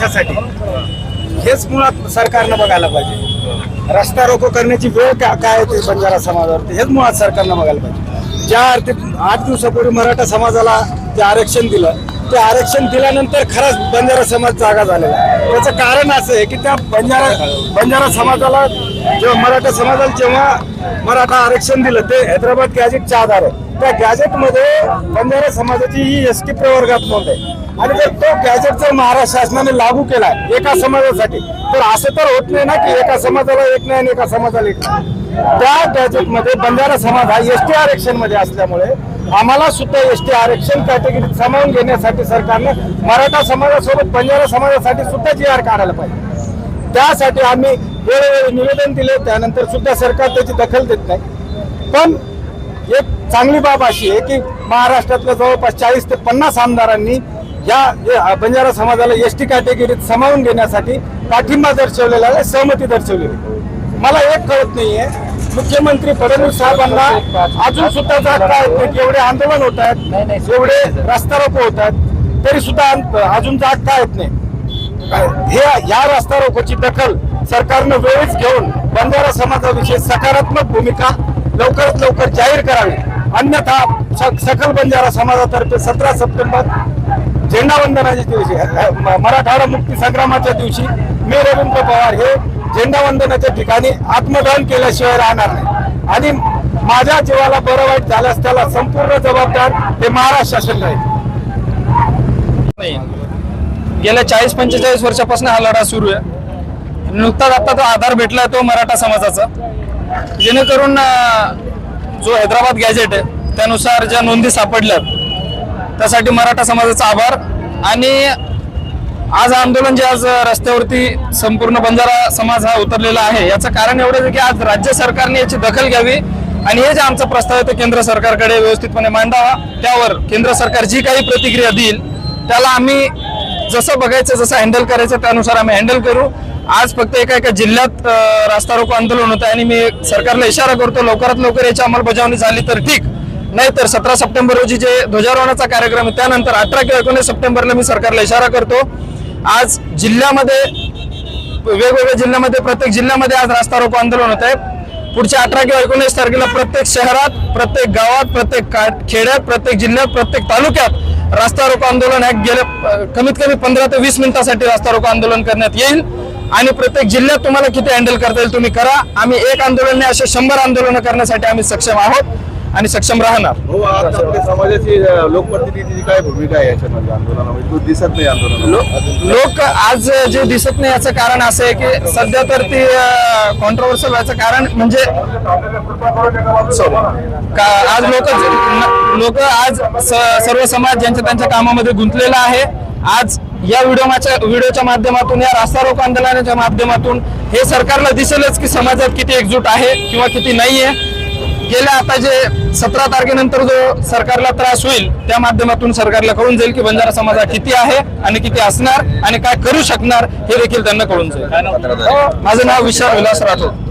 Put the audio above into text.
कशासाठी हेच मुळात सरकारनं बघायला पाहिजे. रस्ता रोको करण्याची वेळ का काय आहे ते बंजारा समाजावरती? हेच मुळात सरकारनं बघायला पाहिजे. ज्या अर्थी आठ दिवसापूर्वी मराठा समाजाला जे आरक्षण दिलं ते आरक्षण दिल्यानंतर खराच बंजारा समाज जागा झालेला त्याचं कारण असं आहे की त्या बंजारा बंजारा समाजाला जेव्हा मराठा समाजाला जेव्हा मराठा आरक्षण दिलं ते हैदराबाद गॅजेटच्या आधारे. त्या गॅजेटमध्ये बंजारा समाजाची ही एस टी प्रवर्गात नोंद आहे. आणि जर तो गॅजेट जर महाराष्ट्र शासनाने लागू केला एका समाजासाठी तर असं तर होत नाही ना की एका समाजाला एक नाही आणि एका समाजाला एक नाही. त्या गॅजेटमध्ये बंजारा समाज हा एस टी आरक्षणमध्ये असल्यामुळे आम्हाला सुद्धा एस टी आरक्षण कॅटेगरीत सामावून घेण्यासाठी सरकारनं मराठा समाजासोबत बंजारा समाजासाठी सुद्धा जी आर काढायला पाहिजे. त्यासाठी आम्ही वेळोवेळी निवेदन दिले त्यानंतर सुद्धा सरकार त्याची दखल देत नाही. पण एक चांगली बाब अशी आहे की महाराष्ट्रातल्या जवळपास चाळीस ते पन्नास आमदारांनी या बंजारा समाजाला एस टी कॅटेगरीत सामावून घेण्यासाठी पाठिंबा दर्शवलेला आहे सहमती दर्शवलेली. मला एक कळत नाहीये मुख्यमंत्री फडणवीस साहेबांना अजून सुद्धा जात काय नाही एवढे आंदोलन होत आहेत एवढे रस्ता रोको होत आहेत तरी सुद्धा अजून जात काय येत नाही हे या रस्ता रोकोची दखल सरकारनं वेळीच घेऊन बंजारा समाजाविषयी सकारात्मक भूमिका लवकरात लवकर जाहीर करावी अन्यथा सकल बंजारा समाजातर्फे सतरा सप्टेंबर झेंडावंदनाच्या दिवशी मराठवाडा मुक्ती संग्रामाच्या दिवशी मी रवींद्र पवार हे झेंडावंदनाच्या ठिकाणी आत्मदान केल्याशिवाय राहणार नाही. आणि माझ्या जीवाला बरं वाईट झाल्यास त्याला संपूर्ण जबाबदार हे महाराष्ट्र शासन राहील. नाही गेल्या चाळीस पंचेचाळीस वर्षापासून हा लढा सुरू आहे. नुकताच आता तो आधार भेटला तो मराठा समाजाचा. जेणेकरून जो हैदराबाद गॅजेट आहे त्यानुसार ज्या नोंदी सापडल्यात त्यासाठी मराठा समाजाचा आभार. आणि आज आंदोलन जे आज रस्त्यावरती संपूर्ण बंजारा समाज हा उतरलेला आहे याचं कारण एवढंच आहे की आज राज्य सरकारने याची दखल घ्यावी. आणि हे जे आमचा प्रस्ताव आहे तो केंद्र सरकारकडे व्यवस्थितपणे मांडावा. त्यावर केंद्र सरकार जी काही प्रतिक्रिया देईल त्याला आम्ही जसं बघायचं जसं हँडल करायचं त्यानुसार आम्ही हँडल करू. आज फक्त एका एका जिल्ह्यात रास्ता रोको आंदोलन होतं आणि मी सरकारला इशारा करतो लवकरात लवकर याची अंमलबजावणी झाली तर ठीक. नाहीतर सतरा सप्टेंबर रोजी जे ध्वजारोहणाचा कार्यक्रम आहे त्यानंतर अठरा किंवा एकोणीस सप्टेंबरला मी सरकारला इशारा करतो. आज जिल्ह्यामध्ये वेगवेगळ्या जिल्ह्यामध्ये प्रत्येक जिल्ह्यामध्ये आज रास्ता रोको आंदोलन होत आहे पुढच्या अठरा किंवा एकोणीस तारखेला प्रत्येक शहरात प्रत्येक गावात प्रत्येक खेड्यात प्रत्येक जिल्ह्यात प्रत्येक तालुक्यात रास्ता रोको आंदोलन आहे. गेल्या कमीत कमी पंधरा ते वीस मिनिटासाठी रास्ता रोको आंदोलन करण्यात येईल. आणि प्रत्येक जिल्ह्यात तुम्हाला किती हँडल करता येईल तुम्ही करा. आम्ही एक आंदोलन असे शंभर आंदोलनं करण्यासाठी आम्ही सक्षम आहोत आणि सक्षम राहणार. हो समाजाची लोकप्रतिनिधीची काय भूमिका आहे याच्यामध्ये आंदोलनामध्ये? तू दिसत नाही आंदोलन लो- लोक आज जे दिसत नाही याचं कारण असं आहे की सध्या तर ती कॉन्ट्रोवर्सल व्हायचं कारण म्हणजे आज लोक लोक आज सर्व समाज ज्यांच्या त्यांच्या कामामध्ये गुंतलेला आहे. आज या व्हिडिओच्या व्हिडिओच्या माध्यमातून या रास्ता रोको आंदोलनाच्या माध्यमातून हे सरकारला दिसेलच की समाजात किती एकजूट आहे किंवा किती नाहीये. गेल्या आता जे सतरा तारखेनंतर जो सरकारला त्रास होईल त्या माध्यमातून सरकारला कळून जाईल की बंजारा समाज हा किती आहे आणि किती असणार आणि काय करू शकणार हे देखील त्यांना कळून जाईल. माझं नाव विशाल विलास राठोड.